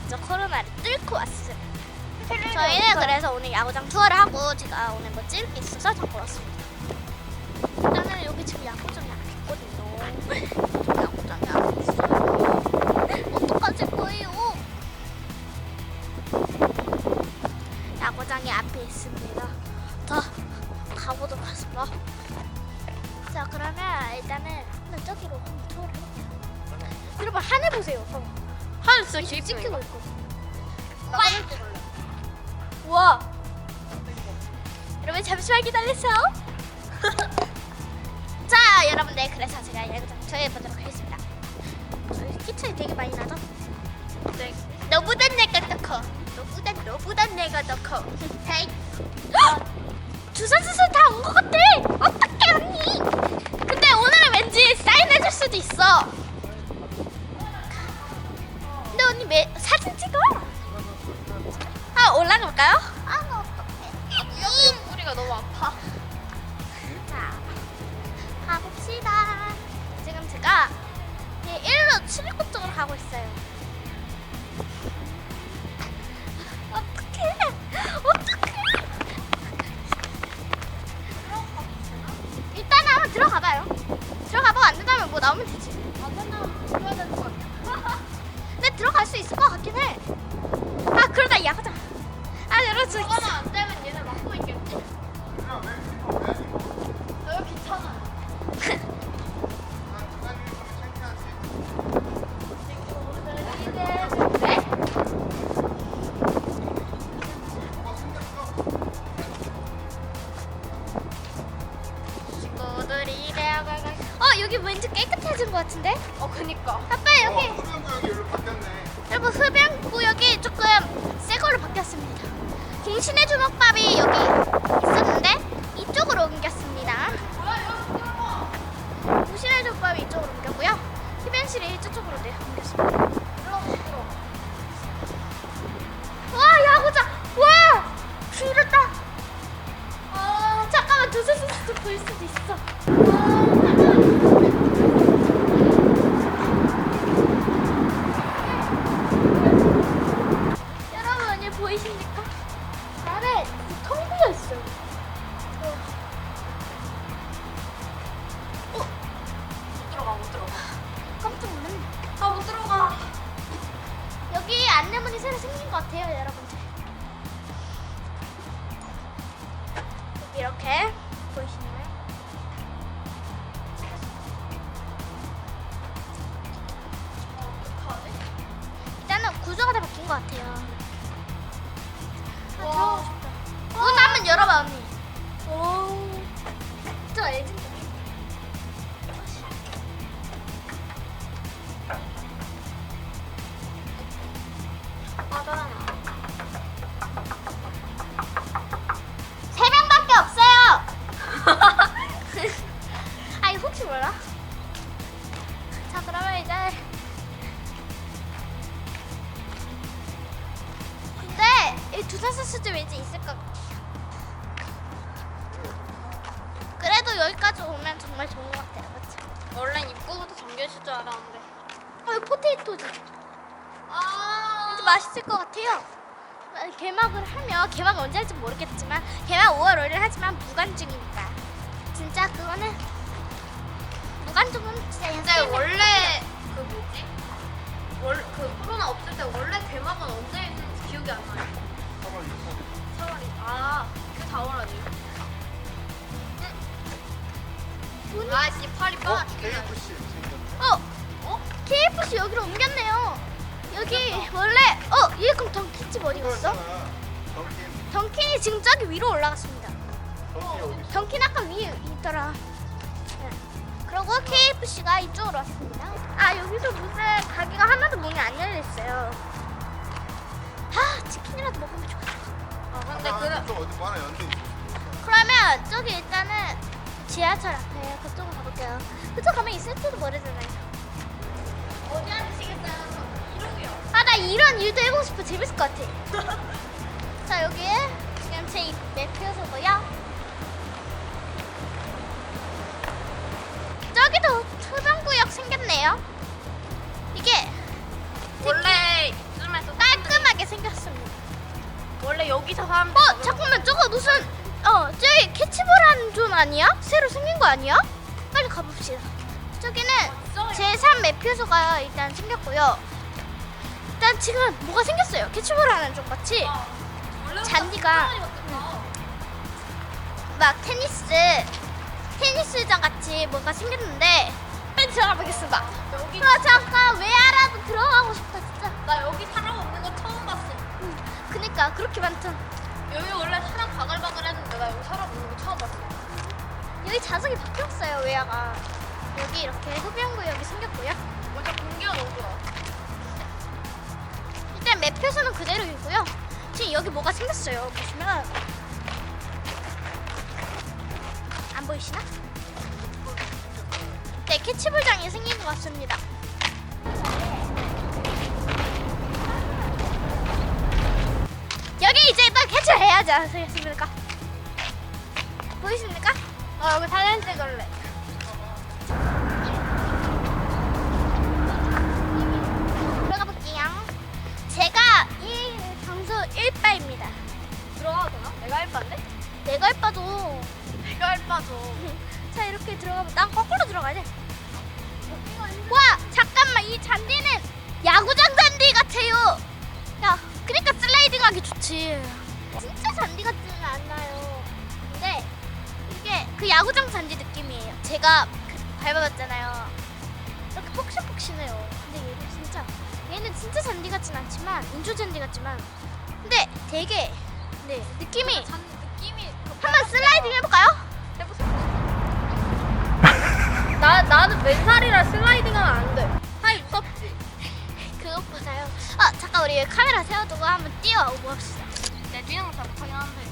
완전 코로나를 뚫고 왔어요. 저희는 그래서 오늘 야구장 투어를 하고 제가 오늘 뭐 찍을 게 있어서 잡고 왔습니다. 일단은 여기 지금 야구장이 앞에 있거든요 잠시만 기다리세요 자 여러분들 그래서 제가 야구장 투어해 보도록 하겠습니다 저희 키차이 되게 많이 나죠? 네. 너보단 내가 더 커. 너보단 너보단 내가 더 커. 헤이. 주산 수술 다온 것 같아. 어떡해 언니? 근데 오늘은 왠지 사인해줄 수도 있어. 근데 언니 매, 사진 찍어? 아 올라가 볼까요? 너무 아파. 자 가봅시다. 지금 제가 1로 7구 쪽으로 가고 있어요. 안내문이 새로 생긴 것 같아요, 여러분들. 이렇게 보이시나요? 일단은 구조가 다 바뀐 것 같아요. 아, 와. 들어가고 싶다. 문 한번 열어봐, 언니. 오, 저 LG. 알았는데. 어, 이 포테이토지. 아. 왠지 맛있을 것 같아요. 아, 개막을 하면 개막 언제 할지 모르겠지만 개막 5월 5일 하지만 무관중이니까 진짜 그거는 무관중은 진짜 근데 연습 원래 그 뭐지? 원그 코로나 없을 때 원래 개막은 언제 했는지 기억이 안 나요. 4월 6일. 4월이 아, 그 4월 아니에요? 돈이 아씨 팔이 어? 빠죽 KFC 여기로 옮겼네요. 여기 원래 어 이게 그럼 던킨 집 어디 갔어? 던킨. 던킨이 지금 저기 위로 올라갔습니다. 던킨 어디 있어? 던킨 아까 위에 있더라. 네. 그리고 KFC가 이쪽으로 왔습니다. 아 여기서 무슨 가게가 하나도 문이 안 열려 있어요. 아 치킨이라도 먹으면 좋겠다. 아 근데 그 어디 뭐 하나 연대 있어. 그러면 저기 일단은 지하철 앞에 그쪽으로 가볼게요. 그쪽 가면 있을지도 모르 나 이런 일도 해보고 싶어 재밌을 것 같아. 자 여기에 제 매표소고요. 저기도 소방구역 생겼네요. 이게 원래 이쯤에서 깔끔하게 생겼습니다. 원래 여기서 사람 어 잠깐만 저거 무슨 어 저기 캐치볼하는 존 아니야? 새로 생긴 거 아니야? 빨리 가봅시다. 저기는 제3 매표소가 일단 생겼고요. 일단 지금 뭐가 생겼어요. 캐치볼하는 존 같이 잔디가 막 테니스 테니스장 같이 뭐가 생겼는데 빨리 들어가 보겠습니다. 여기 아 잠깐 왜 알아도 들어가고 싶다 진짜. 나 여기 사람 없는 거 처음 봤어. 그니까 그렇게 많던 여기 원래 사람 바글바글 했는데 나 여기 사람 없는 거 처음 봤어. 여기 좌석이 바뀌었어요 외야가 여기 이렇게 흡연구역이 생겼고요 완전 공기가 너무 좋아. 일단 매표소는 그대로이고요 지금 여기 뭐가 생겼어요 보시면 안 보이시나? 네 캐치볼장이 생긴 것 같습니다 여기 이제 또 캐치를 해야지 않으겠습니까? 보이십니까? 나 여기 사진 찍을래. 되나? 내가 할 바인데? 내가 1바도. 내가 할 바죠. 자, 이렇게 들어가면 난 거꾸로 들어가야 돼. 와, 잠깐만. 이 잔디는 야구장 잔디 같아요. 야, 그러니까 슬라이딩 하기 좋지. 진짜 잔디 같지는 않나요. 근데 이게 그 야구장 잔디 느낌이에요. 제가 그 밟아봤잖아요. 이렇게 폭신폭신해요. 근데 얘는 진짜 얘는 진짜 잔디 같진 않지만 인조 잔디 같지만 근데 되게 네 느낌이 잔 느낌이 한번 슬라이딩 해볼까요? 나 나는 맨살이라 슬라이딩하면 안 돼. 하이 무섭지. 그것보다요. 아 잠깐 우리 카메라 세워두고 한번 뛰어오고 합시다. 내 뛰는 거 잘 못하긴 한데.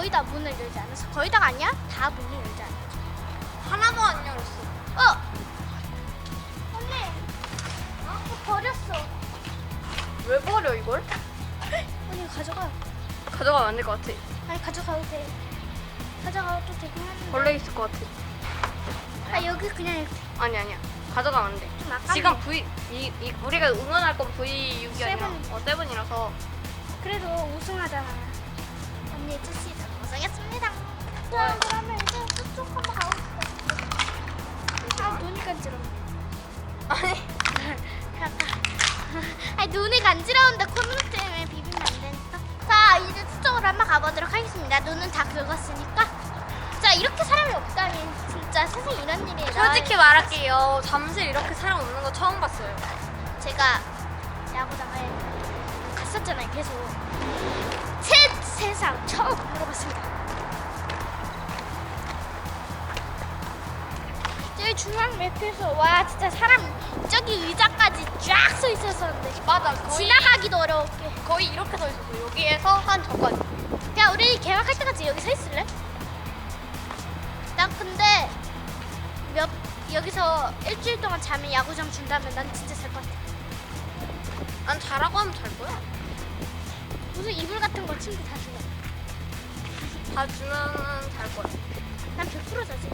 거의 다 문을 열지 않았어. 거의 다가 아니야? 다 문을 열지 않았어. 하나도 안 열었어. 어! 언니! 어? 이거 버렸어. 왜 버려, 이걸? 언니 가져가. 가져가면 안 될 것 같아. 아니 가져가도 돼. 가져가도 되긴 하는데. 벌레 있을 것 같아. 아 여기 그냥 이렇게 아니, 아니야. 가져가면 안 돼. 좀 아깝네. 지금 V, 이, 이 우리가 응원할 건 V6이 아니라 세븐. 어, 세븐이라서. 그래도 우승하잖아. 언니 고 생했습니다. 자 그러면 이제 저쪽 한번 싶어. 아 눈이 간지러워. 아니. 아니 눈이 간지러운데 콧물 때문에 비비면 안 되니까. 자 이제 수쪽으로 한번 가보도록 하겠습니다. 눈은 다 긁었으니까. 자 이렇게 사람이 없다니 진짜 세상에 이런 일이 솔직히 말할게요. 잠실 이렇게 사람 없는 거 처음 봤어요. 제가 야구장에 갔었잖아요. 계속 새 세상 처음 물어봤습니다. 저기 중앙 매표에서 와 진짜 사람 저기 의자까지 쫙 서 있었었는데 맞아. 거의 지나가기도 어려웠게. 거의 이렇게 서 있었어. 여기에서 한 저까지. 그냥 우리 개막할 때까지 여기 서 있을래? 난 근데 몇 여기서 일주일 동안 자면 야구장 준다면 난 진짜 살 것 같아. 난 자라고 하면 잘 거야. 무슨 이불 같은 거 침대 다 주냐? 다 주면은 잘 거야. 난 100% 자지.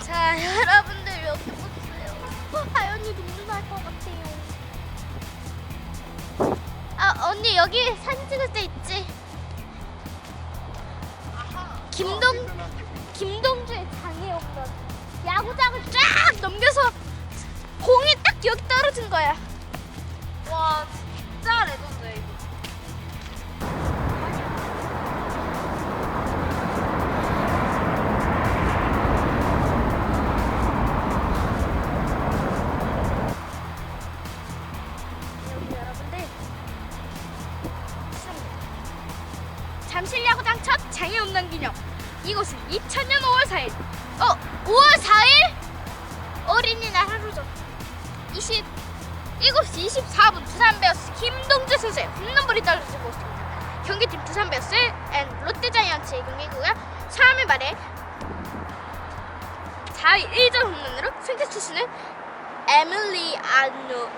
자, 여러분들 여기 보세요. 어, 하연이 눈물 날것 같아요. 아, 언니 여기 사진 찍을 때 있지? 김동 김동주의 장애 홈런. 야구장을 쫙 넘겨서 공이 딱 여기 떨어진 거야. 와 진짜 레전드 이거. 여러분들. 잠실 야구장 첫 장애 홈런 기념. 이곳은 2000년 5월 4일. 어 5월 4일? 어린이날 하루 전20 7시 24분 두산 베어스 김동주 선수의 홈런볼이 떨어지고 있습니다 경기팀 두산 베어스 앤 롯데자이언츠의 경기고요 3일 말에 4위 1점 홈런으로 승자 투수는 에밀리 아노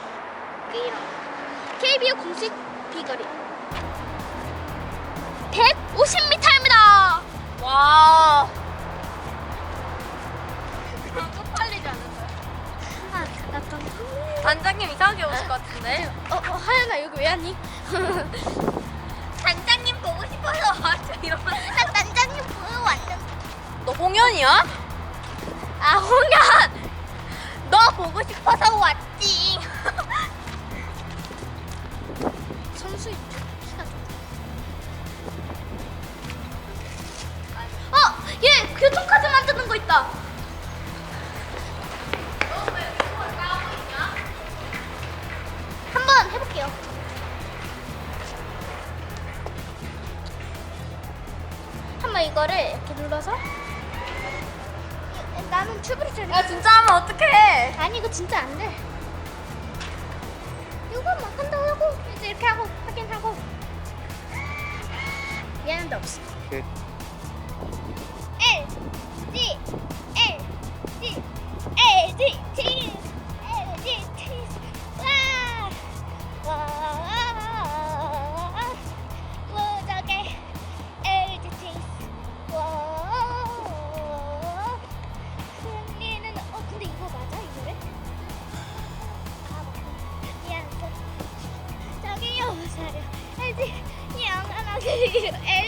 게이러 KBO 공식 비거리 150m입니다. 와. 단장님 이상하게 오실 것 같은데. 어, 어, 하연아 여기 왜 왔니? 단장님 보고 싶어서 왔죠 이러면. 나 단장님 보러 왔는데. 너 홍현이야? 아, 홍연. 너 보고 싶어서 왔지. 선수 좀. 어, 얘 교통카드 만드는 거 있다. 이거를 이렇게 눌러서 이- 나는 튜브를 잘 야 진짜 하면 어떡해? 아니 이거 진짜 안 돼. 이거만 한다고 하고 이제 이렇게 하고 확인하고 얘는 데 없어. 오케이. え